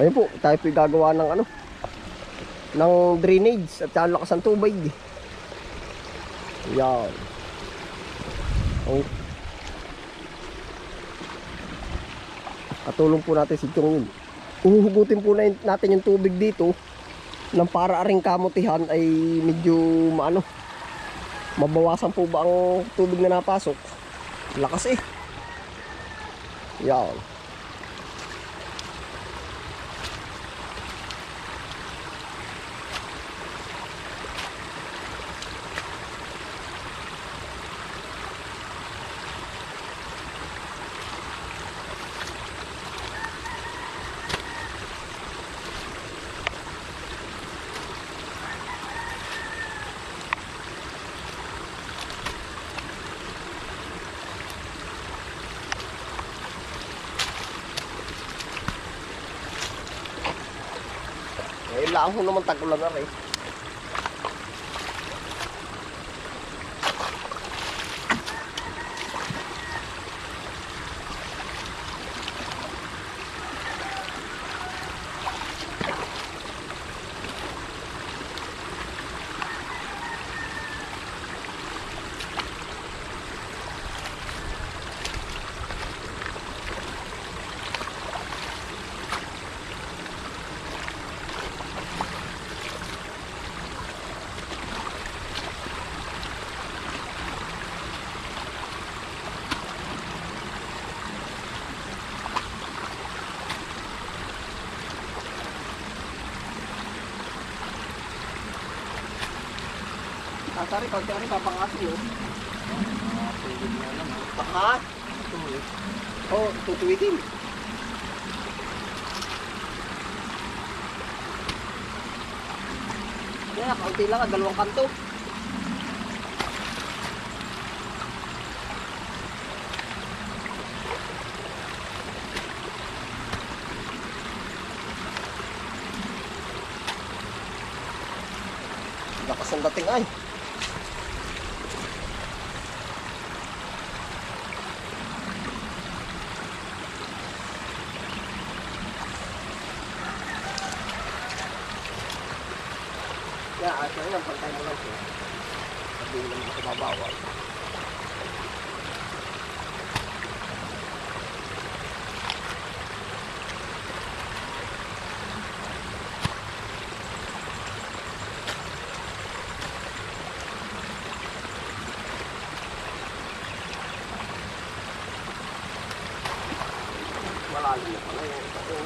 Ayun po, tayo po gagawa ng ano, ng drainage at saka lakas ng tubig. Yan. Oh. Katulong po natin si Chong yun. Uhugutin po na natin yung tubig dito nang para aring kamutihan ay medyo maano mabawasan po ba ang tubig na napasok lakas eh yan Ho naman tagulan na rin. Tatari, konti rin papangasin yun. Baka? Oo, oh, tutuwitin. Kaya, kaunti lang, ah, dalawang kanto. Lakas ang dating ay. Ya, asa yan, pantay mo lang siya. Sabi lang ako mabawal. Malalim na pala yung ito.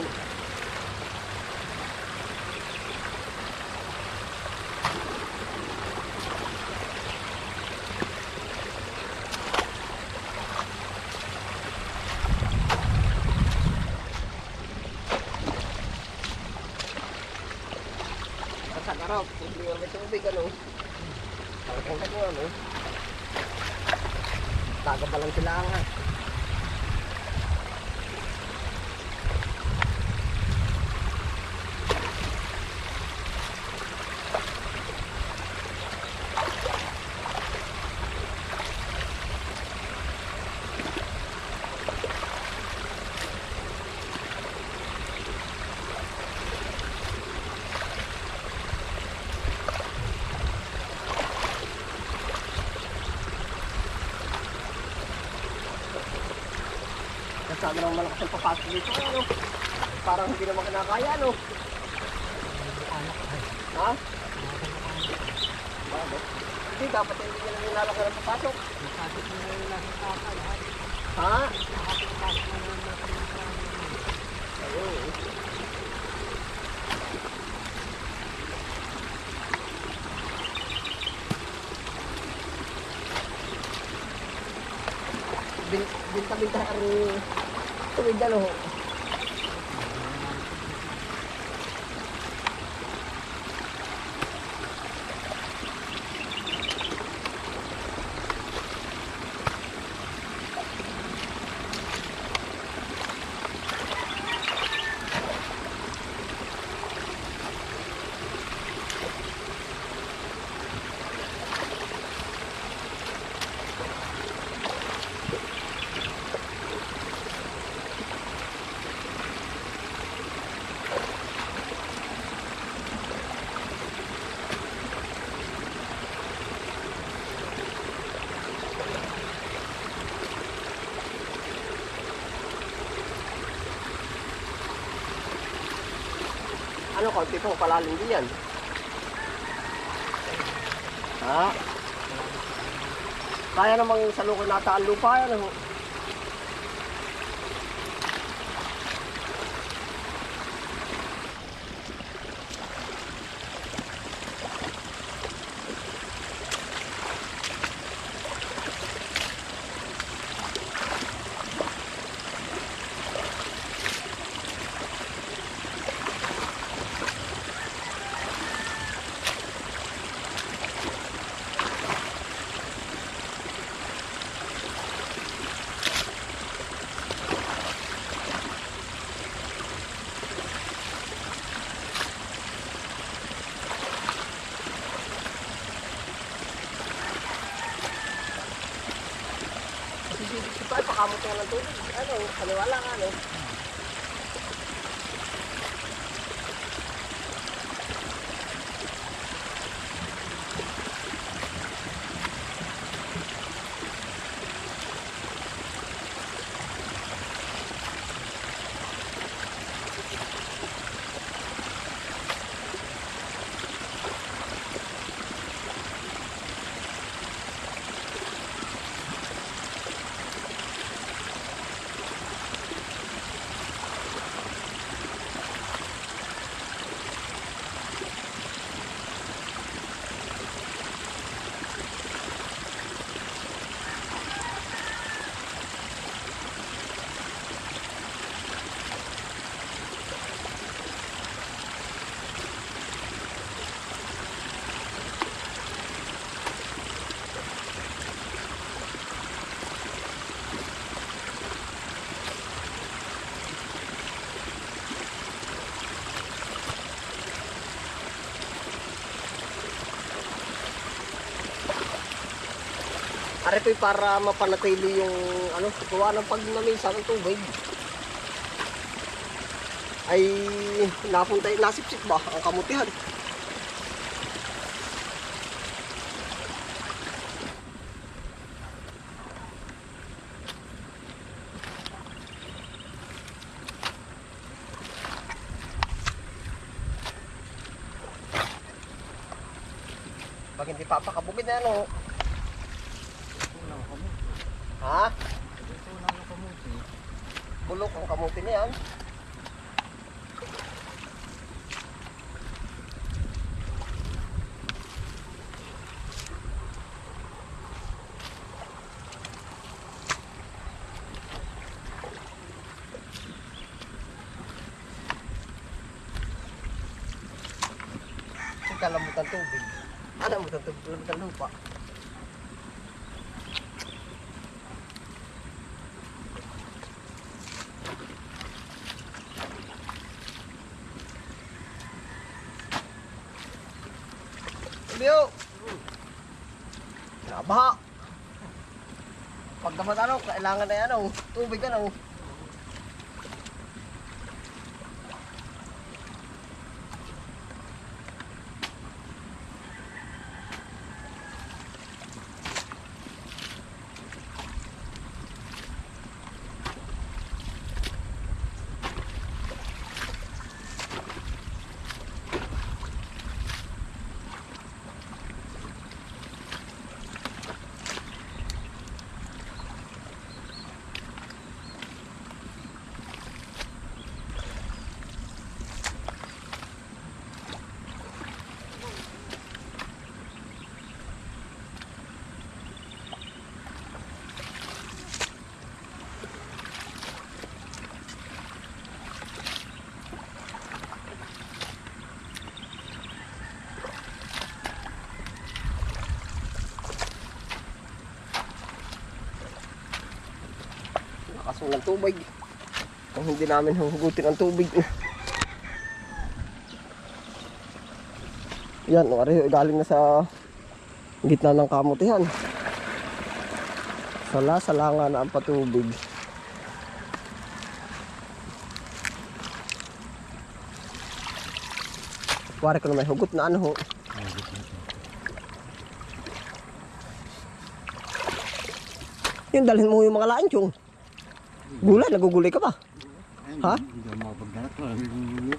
Sa araw, hindi nga may tubig, ano. Talagang ka ano. Taga pa lang sila nga. Kasama naman malakas ang papasok dito, ano. Parang hindi naman kinakaya, ano. Ha? Bakit? Hindi, dapat hindi nila nilalaki ng papasok. Ha? Ayun. Bin- Binta-binta ang tuwid ano. Konti po, palalim din yan. Ha? Kaya namang sa lukay nata ang lupa yan. Ano? 差不多了，都是一天 lagu ni. Ari po'y para mapanatili yung ano, gawa ng pagnamisa ng tubig. Ay napunta, nasipsip ba ang kamutihan? Pag hindi papakabugid na ano, ha? Bulok ang kamuti na yan. Kalamutan tubig. Ano mo tubig? Kalamutan lupa. Biyo! Nabaha! Pag naman ano, kailangan na yan ano, tubig ano. Nakaso ng tubig. Kung hindi namin huhugutin ang tubig. Yan, o ari, galing na sa gitna ng kamutihan. Sala, salanga na ang patubig. Wari ko na may hugot na ano ho. Yung dalhin mo yung mga lain yung Gulay, nagugulay ka ba? Ha? Hindi ako makapagdanak. Maraming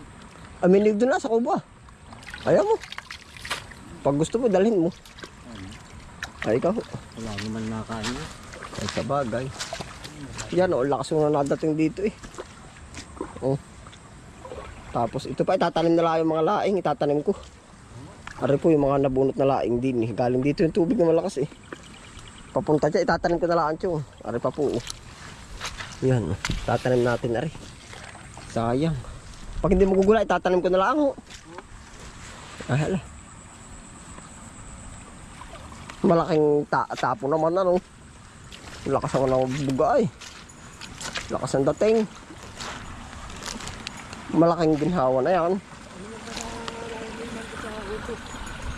Aminig doon na sa kuba. Ayaw mo. Pag gusto mo, dalhin mo. Ay, ikaw. Wala naman nakain. Ay, sa bagay. Yan, oh, lakas mo na nadating dito eh. Oh. Tapos ito pa, itatanim na lang yung mga laing, itatanim ko. Ari po yung mga nabunot na laing din eh. Galing dito yung tubig na malakas eh. Papunta dyan, itatanim ko na lang yung. Ari pa po oh. Yan, tatanim natin ari. Sayang. Pag hindi magugula, itatanim ko na lang oh. Ay, hala. Malaking ta tapo naman ano. Lakas ako ng buga ay. Lakas ang dating. Malaking ginhawa na yan.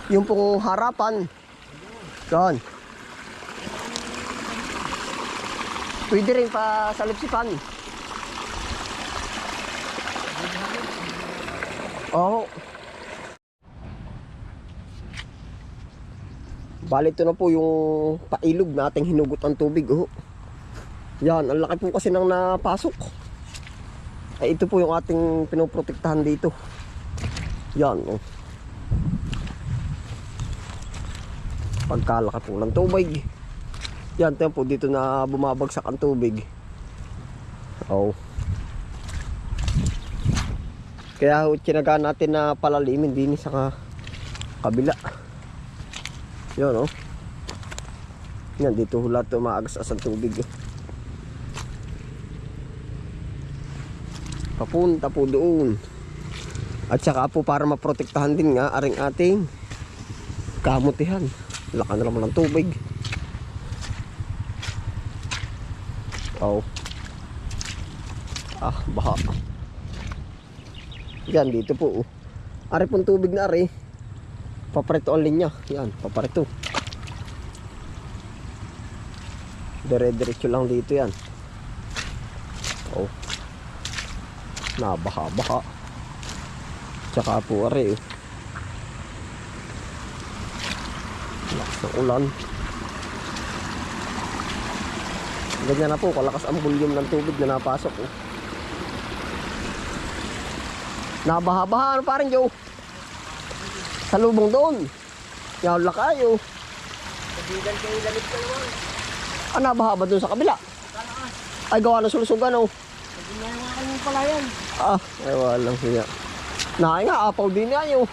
Yung pong harapan. Yan. Pwede rin pa sa lipsipan. Oo. Bali ito na po yung pailog nating hinugot ang tubig. Oh. Yan, ang laki po kasi nang napasok. Ay ito po yung ating pinoprotektahan dito. Yan. Oh. Pagkalaki po ng tubig. Yan, ito po dito na bumabagsak ang tubig. Oh. Kaya ho, tinaga natin na palalimin din sa ka- kabila. Yun, oh. Yan, dito hula ito maagas-as ang tubig. Papunta po doon. At saka po para maprotektahan din nga aring ating kamutihan. Laka na naman ng tubig. Oh. Ah, baha. Yan, dito po. Oh. Ari pong tubig na ari. Paparito ang linya. Yan, paparito. Dire-diretso lang dito yan. Oh. Nabaha-baha. Tsaka po ari. oh. Lakas ng ulan. Ganyan na po, kalakas ang volume ng tubig na napasok. Oh. Nabaha-baha, ano parang Joe? Sa lubong doon. Yaw lakayo. Kabigan kayo lamit ka naman. Ah, nabaha ba doon sa kabila? Ay, gawa ng sulusugan, oh. Hindi na yung aking palayan. Ah, ay walang siya. Nakay nga, apaw din na yun.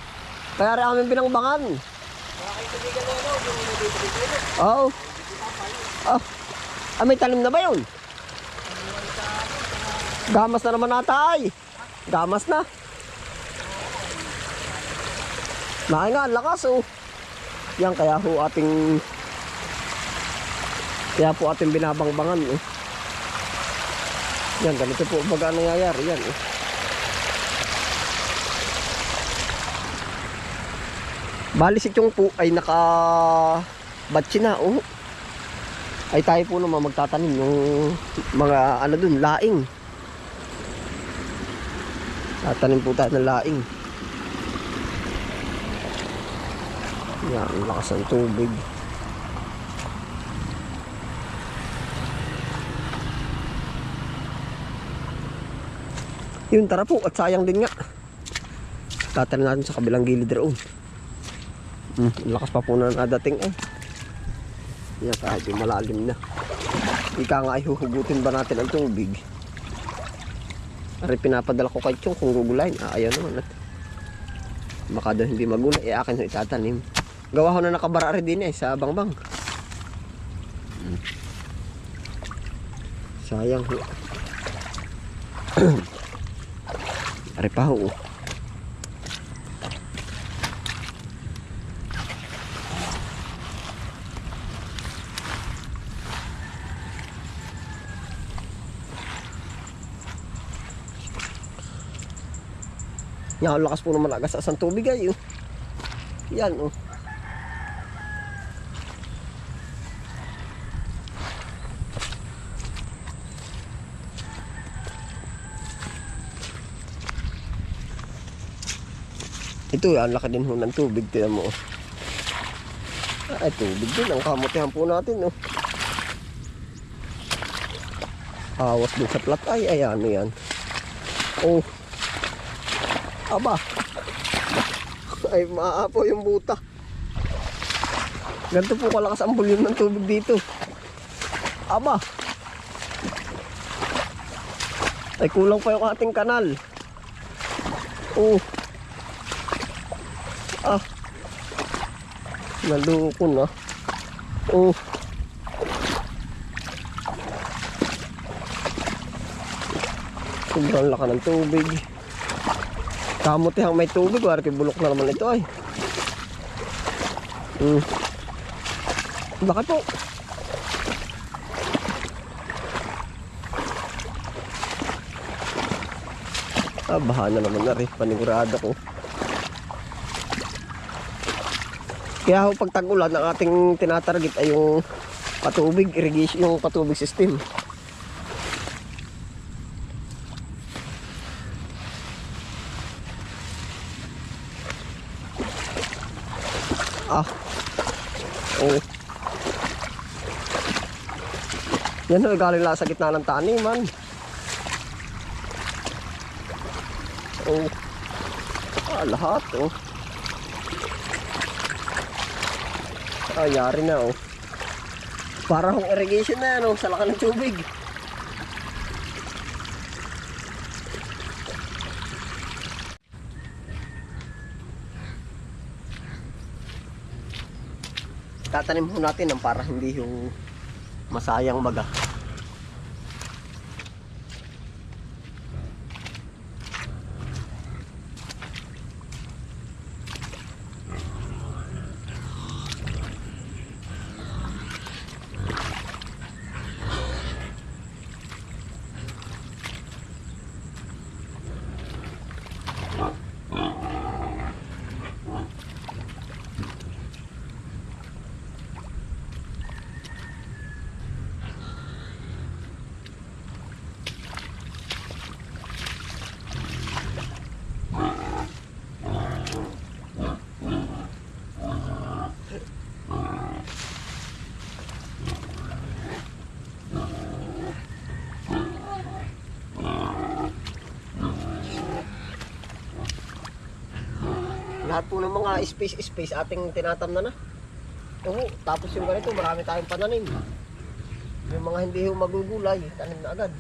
Kaya rin aming binangbangan. Aking kabigan na kayo. Oo. Ah, ah, may talim na ba yun? Gamas na naman ata ay. Gamas na. Nakay nga, lakas oh. Yan, kaya ho ating... Kaya po ating binabangbangan oh. Yan, ganito po baga ang nangyayari. Yan oh. Bali si Chong po ay naka batsi na oh. Ay tayo po naman magtatanim ng mga ano dun, laing. Tatanim po tayo ng laing. Yan, ang lakas ng tubig. Yun, tara po. At sayang din nga. Tatanim natin sa kabilang gilid roon. Hmm, lakas pa po na nadating eh. Yan, kahit yung malalim na. Ika nga ay huhugutin ba natin ang tubig. Ari pinapadala ko kay Chong kung gugulayin. Ah, ayaw naman. At baka daw hindi magulay. Eh, akin ho itatanim. Gawa ko na nakabara rin din eh, sa bangbang. Sayang. Ari pa ho. Yan, lakas po naman agas ang tubig ay. oh. Yan, oh. Ito, ang laki din ho ng tubig. Tinan mo. oh. Ay, tubig din. Ang kamutihan po natin, oh. Awas din sa plat. Ay, ayan, yan. Oh. Aba. Ay, maapo yung buta. Ganito po kalakas ang volume ng tubig dito. Aba. Ay, kulang pa yung ating kanal. Oh. Ah. Naloko na. Oh. Sobrang laka ng tubig. Kamutihang may tubig, wari bulok na naman ito ay. Hmm. Laki po. Ah, baha na naman na rin. Panigurado ko. Kaya ho pag tag-ulan, ang ating tinatarget ay yung patubig, irrigation, yung patubig system. Yan o, galing lang sa gitna ng taniman. Oh. Ah, lahat oh. Ah, yari na oh. Parang irrigation na yan oh, sa laki ng tubig. Tatanim ho natin ng para hindi yung masayang maga. Lahat po ng mga space-space ating tinatamna na. Oo, tapos yung ganito, marami tayong pananim. Yung mga hindi ho magugulay, tanim na agad.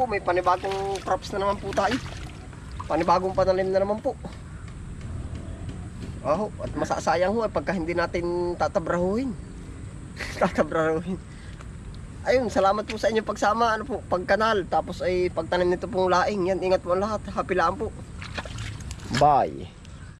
Po, may panibagong crops na naman po tayo. Panibagong pananim na naman po. Oh, at masasayang ho eh, pagka hindi natin tatabrahuhin. tatabrahuhin. Ayun, salamat po sa inyong pagsama. Ano po, pagkanal. Tapos ay pagtanim nito pong laing. Yan, ingat po lahat. Happy lang po. Bye.